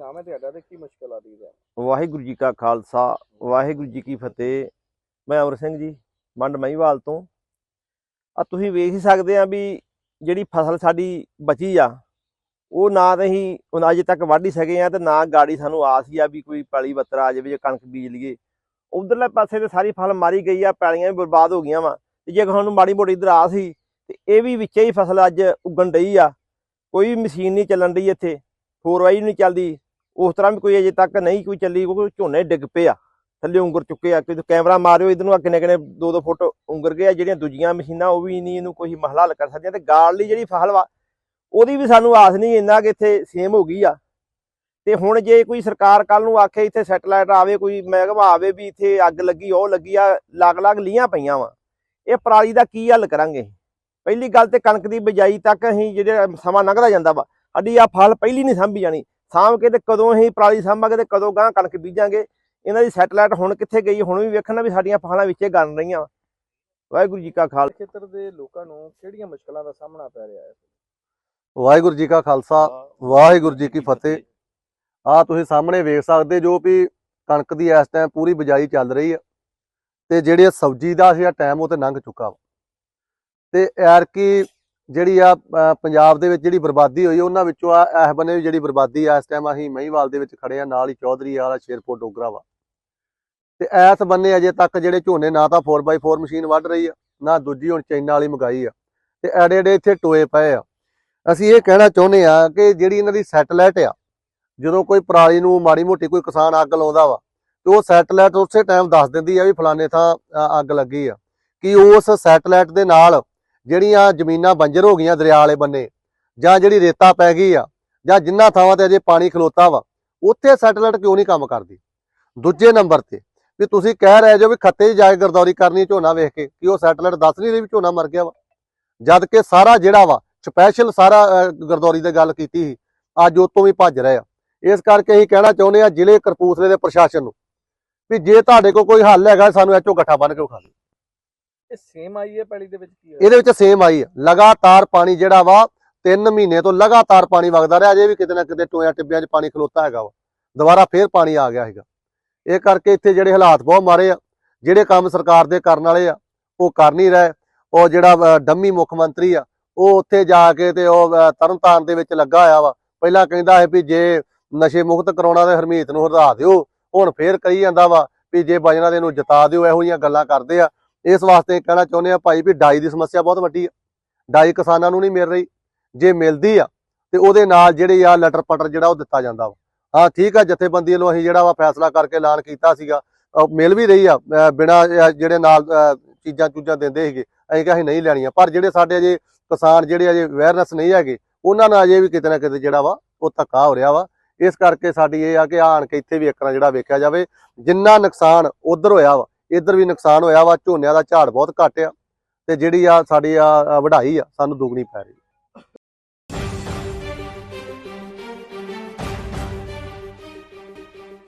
ਨਾਮ ਹੈ ਤੁਹਾਡਾ ਤੇ ਕੀ ਮੁਸ਼ਕਲ ਆ ਰਹੀ ਹੈ? ਵਾਹਿਗੁਰੂ ਜੀ ਕਾ ਖਾਲਸਾ, ਵਾਹਿਗੁਰੂ ਜੀ ਕੀ ਫਤਿਹ। ਮੈਂ ਅਮਰ ਸਿੰਘ ਜੀ ਮੰਡ ਮਹੀਵਾਲ ਤੋਂ। ਆ ਤੁਸੀਂ ਵੇਖ ਹੀ ਸਕਦੇ ਆ ਵੀ ਜਿਹੜੀ ਫਸਲ ਸਾਡੀ ਬਚੀ ਆ, ਉਹ ਨਾ ਤਾਂ ਅਸੀਂ ਹੁਣ ਅਜੇ ਤੱਕ ਵੱਢ ਹੀ ਸਕੇ ਆ ਤੇ ਨਾ ਗਾੜੀ ਸਾਨੂੰ ਆਸ ਹੀ ਆ ਵੀ ਕੋਈ ਪੈਲੀ ਬੱਤਰਾ ਆ ਜਾਵੇ ਜੇ ਕਣਕ ਬੀਜ ਲਈਏ। ਉਧਰਲੇ ਪਾਸੇ ਤੇ ਸਾਰੀ ਫਸਲ ਮਾਰੀ ਗਈ ਆ, ਪੈਲੀਆਂ ਵੀ ਬਰਬਾਦ ਹੋ ਗਈਆਂ ਵਾ। ਤੇ ਜੇ ਸਾਨੂੰ ਮਾੜੀ ਮੋਟੀ ਇਧਰ ਆਸ ਸੀ, ਤੇ ਇਹ ਵੀ ਵਿੱਚੇ ਹੀ ਫਸਲ ਅੱਜ ਉਗਣ ਡਈ ਆ। ਕੋਈ ਵੀ ਮਸ਼ੀਨ ਨਹੀਂ ਚੱਲਣ ਡਈ ਇੱਥੇ ਫੋਰ ਵਾਈ ਨਹੀਂ ਚੱਲਦੀ। ਉਸ ਤਰ੍ਹਾਂ ਵੀ ਕੋਈ ਅਜੇ ਤੱਕ ਨਹੀਂ ਕੋਈ ਚੱਲੀ ਕਿਉਂਕਿ ਝੋਨੇ ਡਿੱਗ ਪਏ ਆ। ਥੱਲੇ ਉਂਗਰ ਚੁੱਕੇ ਆ ਕਿ ਕੈਮਰਾ ਮਾਰਿਓ ਇਹਦੇ ਨੂੰ ਕਿੰਨੇ ਕਿੰਨੇ 2-2 ਫੁੱਟ ਉਂਗਰ ਗਏ ਆ, ਜਿਹੜੀਆਂ ਦੂਜੀਆਂ ਮਸ਼ੀਨਾਂ, ਉਹ ਵੀ ਨਹੀਂ ਇਹਨੂੰ ਕੋਈ ਮਹਲਾ ਹੱਲ ਕਰ ਸਕਦੀਆਂ ਤੇ ਗਾਲ ਲਈ ਜਿਹੜੀ ਫਸਲ ਵਾ, ਉਹਦੀ ਵੀ ਸਾਨੂੰ ਆਸ ਨਹੀਂ ਇੰਨਾ ਕਿ ਇੱਥੇ ਸੇਮ ਹੋ ਗਈ ਆ। ਤੇ ਹੁਣ ਜੇ ਕੋਈ ਸਰਕਾਰ ਕੱਲ ਨੂੰ ਆਖੇ ਇੱਥੇ ਸੈਟਲਾਈਟ ਆਵੇ, ਕੋਈ ਮਹਿਕਮਾ ਆਵੇ ਵੀ ਇੱਥੇ ਅੱਗ ਲੱਗੀ, ਉਹ ਲੱਗੀ ਆ, ਲੱਗ-ਲੱਗ ਲੀਆਂ ਪਈਆਂ ਵਾ। ਇਹ ਪਰਾਲੀ ਦਾ ਕੀ ਹੱਲ ਕਰਾਂਗੇ? ਪਹਿਲੀ ਗੱਲ ਤੇ ਕਣਕ ਦੀ ਬਿਜਾਈ ਤੱਕ ਅਸੀਂ ਜਿਹੜੇ ਸਮਾਂ ਲੰਘਦਾ ਜਾਂਦਾ ਵਾ, ਸਾਡੀ ਆ ਫਲ ਪਹਿਲੀ ਨਹੀਂ ਸਾਂਭੀ ਜਾਣੀ। ਸਾਂਭ ਕੇ ਤੇ ਕਦੋਂ ਅਸੀਂ ਪਰਾਲੀ ਸਾਂਭਾਂਗੇ ਤੇ ਕਦੋਂ ਗਾਂ ਕਣਕ ਬੀਜਾਂਗੇ ਇਹਨਾਂ ਦੀ ਸੈਟਲਾਈਟ ਹੁਣ ਕਿੱਥੇ ਗਈ ਹੁਣ ਵੀ ਵੇਖਣਾ ਵੀ ਸਾਡੀਆਂ ਫਸਲਾਂ ਵਿੱਚੇ ਗਣ ਰਹੀਆਂ। ਵਾਹਿਗੁਰੂ ਜੀ ਕਾ ਖਾਲਸਾ ਖੇਤਰ ਦੇ ਲੋਕਾਂ ਨੂੰ ਕਿਹੜੀਆਂ ਮੁਸ਼ਕਲਾਂ ਦਾ ਸਾਹਮਣਾ ਪੈ ਰਿਹਾ ਹੈ? ਵਾਹਿਗੁਰੂ ਜੀ ਕਾ ਖਾਲਸਾ ਵਾਹਿਗੁਰੂ ਜੀ ਕੀ ਫਤਿਹ। ਆ ਤੁਸੀਂ ਸਾਹਮਣੇ ਵੇਖ ਸਕਦੇ ਜੋ ਵੀ ਕਣਕ ਦੀ ਇਸ ਟਾਈਮ ਪੂਰੀ ਬਿਜਾਈ ਚੱਲ ਰਹੀ ਆ। ਤੇ ਜਿਹੜੇ ਸਬਜ਼ੀ ਦਾ ਸੀ ਟਾਈਮ ਉਹ ਤੇ ਲੰਘ ਚੁੱਕਾ ਵਾ। ਤੇ ਐਰ ਕੀ ਜਿਹੜੀ ਆ ਪੰਜਾਬ ਦੇ ਵਿੱਚ ਜਿਹੜੀ ਬਰਬਾਦੀ ਹੋਈ, ਉਹਨਾਂ ਵਿੱਚੋਂ ਆ, ਇਸ ਬੰਨੇ ਵੀ ਜਿਹੜੀ ਬਰਬਾਦੀ ਆ, ਇਸ ਟਾਈਮ ਅਸੀਂ ਮਹੀਵਾਲ ਦੇ ਵਿੱਚ ਖੜੇ ਆ, ਨਾਲ ਹੀ ਚੌਧਰੀ ਵਾਲਾ ਸ਼ੇਰਪੁਰ ਡੋਗਰਾ ਵਾ। ਤੇ ਇਸ ਬੰਨੇ ਅਜੇ ਤੱਕ ਜਿਹੜੇ ਝੋਨੇ ਨਾ ਤਾਂ 4x4 ਮਸ਼ੀਨ ਵੱਢ ਰਹੀ ਆ, ਨਾ ਦੂਜੀ ਹੁਣ ਚਾਈਨਾ ਵਾਲੀ ਮੰਗਾਈ ਆ। ਤੇ ਐਡੇ ਐਡੇ ਇੱਥੇ ਟੋਏ ਪਏ ਆ। ਅਸੀਂ ਇਹ ਕਹਿਣਾ ਚਾਹੁੰਦੇ ਆ ਕਿ ਜਿਹੜੀ ਇਹਨਾਂ ਦੀ ਸੈਟਲਾਈਟ ਆ, ਜਦੋਂ ਕੋਈ ਪਰਾਲੀ ਨੂੰ ਮਾੜੀ ਮੋਟੀ ਕੋਈ ਕਿਸਾਨ ਅੱਗ ਲਾਉਂਦਾ ਵਾ, ਤੇ ਉਹ ਸੈਟਲਾਈਟ ਉਸੇ ਟਾਈਮ ਦੱਸ ਦਿੰਦੀ ਆ ਵੀ ਫਲਾਣੇ ਥਾਂ ਅੱਗ ਲੱਗੀ ਆ। ਕਿ ਉਸ ਸੈਟਲਾਈਟ ਦੇ ਨਾਲ ਜਿਹੜੀਆਂ ਜ਼ਮੀਨਾਂ ਬੰਜਰ ਹੋ ਗਈਆਂ ਦਰਿਆ ਵਾਲੇ ਬੰਨੇ ਜਾਂ ਜਿਹੜੀ ਰੇਤਾ ਪੈ ਗਈ ਆ ਜਾਂ ਜਿੰਨਾ ਥਾਵਾਂ ਤੇ ਅਜੇ ਪਾਣੀ ਖਲੋਤਾ ਵਾ ਉੱਥੇ ਸੈਟਲਾਈਟ ਕਿਉਂ ਨਹੀਂ ਕੰਮ ਕਰਦੀ? ਦੂਜੇ ਨੰਬਰ ਤੇ ਵੀ ਤੁਸੀਂ ਕਹਿ ਰਹੇ ਜੋ ਵੀ ਖੱਤੇ 'ਚ ਜਾ ਕੇ ਗਰਦੌਰੀ ਕਰਨੀ ਝੋਨਾ ਵੇਖ ਕੇ ਕਿ ਉਹ ਸੈਟਲਾਈਟ ਦੱਸ ਨਹੀਂ ਰਹੀ ਵੀ ਝੋਨਾ ਮਰ ਗਿਆ ਵਾ। ਜਦ ਕਿ ਸਾਰਾ ਜਿਹੜਾ ਵਾ ਸਪੈਸ਼ਲ ਸਾਰਾ ਅ, ਗਰਦੌਰੀ ਦੀ ਗੱਲ ਕੀਤੀ ਸੀ ਅੱਜ ਉਹ ਤੋਂ ਵੀ ਭੱਜ ਰਹੇ ਆ। ਇਸ ਕਰਕੇ ਅਸੀਂ ਕਹਿਣਾ ਚਾਹੁੰਦੇ ਆ ਜ਼ਿਲ੍ਹੇ ਕਰਪੂਸਲੇ ਦੇ ਪ੍ਰਸ਼ਾਸਨ ਨੂੰ ਵੀ ਜੇ ਤੁਹਾਡੇ ਕੋਲ ਕੋਈ ਹੱਲ ਹੈਗਾ ਸਾਨੂੰ ਐਚੋ ਗੱਠਾ ਬੰਨ ਕੇ ਵਿਖਾ ਦਿਓ ਇਹ ਸੇਮ ਆਈ ਹੈ ਪੈਲੀ ਦੇ ਵਿੱਚ ਕੀ ਹੋਇਆ? ਇਹਦੇ ਵਿੱਚ ਸੇਮ ਆਈ ਆ ਲਗਾਤਾਰ ਪਾਣੀ ਜਿਹੜਾ ਵਾ 3 ਮਹੀਨੇ ਤੋਂ ਲਗਾਤਾਰ ਪਾਣੀ ਵਗਦਾ ਰਿਹਾ। ਅਜੇ ਵੀ ਕਿਤੇ ਨਾ ਕਿਤੇ ਟੋਇਆ ਟਿੱਬਿਆਂ 'ਚ ਪਾਣੀ ਖਲੋਤਾ ਹੈਗਾ ਵਾ। ਦੁਬਾਰਾ ਫੇਰ ਪਾਣੀ ਆ ਗਿਆ ਹੈਗਾ। ਇਹ ਕਰਕੇ ਇੱਥੇ ਜਿਹੜੇ ਹਾਲਾਤ ਬਹੁਤ ਮਾਰੇ ਆ। ਜਿਹੜੇ ਕੰਮ ਸਰਕਾਰ ਦੇ ਕਰਨ ਵਾਲੇ ਆ ਉਹ ਕਰ ਨਹੀਂ ਰਹੇ। ਉਹ ਜਿਹੜਾ ਡੰਮੀ ਮੁੱਖ ਮੰਤਰੀ ਆ ਉਹ ਉੱਥੇ ਜਾ ਕੇ ਤੇ ਉਹ ਅ, ਤਰਨਤਾਰਨ ਦੇ ਵਿੱਚ ਲੱਗਾ ਹੋਇਆ ਵਾ। ਪਹਿਲਾਂ ਕਹਿੰਦਾ ਹੈ ਵੀ ਜੇ ਨਸ਼ੇ ਮੁਕਤ ਕਰਾਉਣਾ ਤੇ ਹਰਮੀਤ ਨੂੰ ਹਰਦਾ ਦਿਓ ਹੁਣ ਫੇਰ ਕਹੀ ਜਾਂਦਾ ਵਾ ਵੀ ਜੇ ਬਜਣਾ ਦੇ ਨੂੰ ਜਿਤਾ ਦਿਓ ਇਹੋ ਜਿਹੀਆਂ ਗੱਲਾਂ ਕਰਦੇ ਆ। ਇਸ ਵਾਸਤੇ ਕਹਿਣਾ ਚਾਹੁੰਦੇ ਆ ਭਾਈ ਵੀ ਡਾਈ ਦੀ ਸਮੱਸਿਆ ਬਹੁਤ ਵੱਡੀ ਆ। ਡਾਈ ਕਿਸਾਨਾਂ ਨੂੰ ਨਹੀਂ ਮਿਲ ਰਹੀ। ਜੇ ਮਿਲਦੀ ਆ, ਤੇ ਉਹਦੇ ਨਾਲ ਜਿਹੜੇ ਆ ਲਟਰ ਪਟਰ ਜਿਹੜਾ ਉਹ ਦਿੱਤਾ ਜਾਂਦਾ ਵਾ। ਹਾਂ, ਠੀਕ ਆ, ਜਥੇਬੰਦੀ ਵੱਲੋਂ ਅਸੀਂ ਜਿਹੜਾ ਵਾ ਫੈਸਲਾ ਕਰਕੇ ਐਲਾਨ ਕੀਤਾ ਸੀਗਾ। ਮਿਲ ਵੀ ਰਹੀ ਆ, ਅਹ ਬਿਨਾਂ ਜਿਹੜੇ ਨਾਲ ਚੀਜ਼ਾਂ ਚੂਜ਼ਾਂ ਦਿੰਦੇ ਸੀਗੇ। ਅਸੀਂ ਕਿਹਾ ਅਸੀਂ ਨਹੀਂ ਲੈਣੀਆਂ। ਪਰ ਜਿਹੜੇ ਸਾਡੇ ਅਜੇ ਕਿਸਾਨ ਜਿਹੜੇ ਅਜੇ ਅਵੇਅਰਨੈਸ ਨਹੀਂ ਹੈਗੇ, ਉਹਨਾਂ ਨਾਲ ਅਜੇ ਵੀ ਕਿਤੇ ਨਾ ਕਿਤੇ ਜਿਹੜਾ ਵਾ ਉਹ ਧੱਕਾ ਹੋ ਰਿਹਾ ਵਾ। ਇਸ ਕਰਕੇ ਸਾਡੀ ਇਹ ਆ ਕਿ ਆਣ ਕੇ ਇੱਥੇ ਵੀ ਇੱਕ ਜਿਹੜਾ ਵੇਖਿਆ ਜਾਵੇ, ਜਿੰਨਾ ਨੁਕਸਾਨ ਉਧਰ ਹੋਇਆ ਵਾ ਇੱਧਰ ਵੀ ਨੁਕਸਾਨ ਹੋਇਆ ਵਾ, ਝੋਨਿਆਂ ਦਾ ਝਾੜ ਬਹੁਤ ਘੱਟ ਆ ਤੇ ਜਿਹੜੀ ਆ ਸਾਡੀ ਆ ਆ ਵਢਾਈ ਆ, ਸਾਨੂੰ ਦੁੱਗਣੀ ਪੈ ਰਹੀ